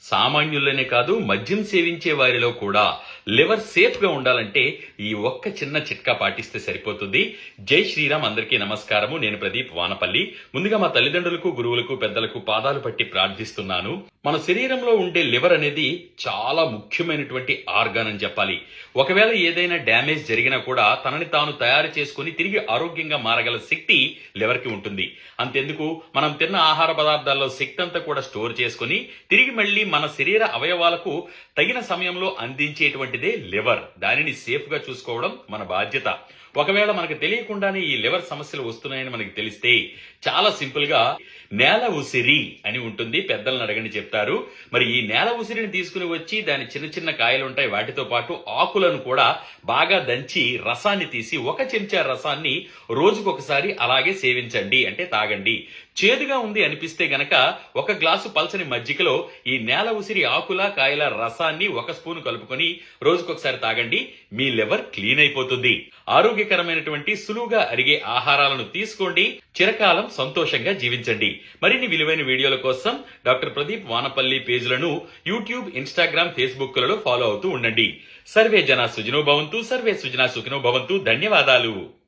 సామాన్యుల్లోనే కాదు మద్యం సేవించే వారిలో కూడా లివర్ సేఫ్గా ఉండాలంటే ఈ ఒక్క చిన్న చిట్కా పాటిస్తే సరిపోతుంది. జై శ్రీరామ్ అందరికీ నమస్కారము. నేను ప్రదీప్ వానపల్లి. ముందుగా మా తల్లిదండ్రులకు గురువులకు పెద్దలకు పాదాలు పట్టి ప్రార్థిస్తున్నాను. మన శరీరంలో ఉండే లివర్ అనేది చాలా ముఖ్యమైనటువంటి ఆర్గాన్ అని చెప్పాలి. ఒకవేళ ఏదైనా డ్యామేజ్ జరిగినా కూడా తనని తాను తయారు చేసుకుని తిరిగి ఆరోగ్యంగా మారగల శక్తి లివర్కి ఉంటుంది. అంతెందుకు? మనం తిన్న ఆహార పదార్థాల్లో శక్తి అంతా కూడా స్టోర్ చేసుకుని తిరిగి మళ్ళీ మన శరీర అవయవాలకు తగిన సమయంలో అందించేటువంటిదే లివర్. దానిని సేఫ్గా చూసుకోవడం మన బాధ్యత. ఒకవేళ మనకు తెలియకుండానే ఈ లివర్ సమస్యలు వస్తున్నాయని మనకి తెలిస్తే చాలా సింపుల్గా నేల ఉసిరి అని ఉంటుంది. పెద్దలను అడగని చెప్తారు. మరి ఈ నేల ఉసిరిని తీసుకుని వచ్చి దాని చిన్న చిన్న కాయలు ఉంటాయి. వాటితో పాటు ఆకులను కూడా బాగా దంచి రసాన్ని తీసి ఒక చెంచా రసాన్ని రోజుకొకసారి అలాగే సేవించండి. అంటే తాగండి. చేదుగా ఉంది అనిపిస్తే గనక ఒక గ్లాసు పల్చని మజ్జిగలో ఈ నేల ఉసిరి ఆకుల కాయల రసాన్ని ఒక స్పూన్ కలుపుకొని రోజుకొకసారి తాగండి. మీ లివర్ క్లీన్ అయిపోతుంది. ఆరోగ్యకరమైనటువంటి సులువుగా అరిగే ఆహారాలను తీసుకోండి. చిరకాలం సంతోషంగా జీవించండి. మరిన్ని విలువైన వీడియోల కోసం డాక్టర్ ప్రదీప్ వానపల్లి పేజీలను యూట్యూబ్ ఇన్స్టాగ్రామ్ ఫేస్బుక్లలో ఫాలో అవుతూ ఉండండి. సర్వే జన సుజనో భవంతు సర్వే సుజన సుఖినో భవంతు. ధన్యవాదాలు.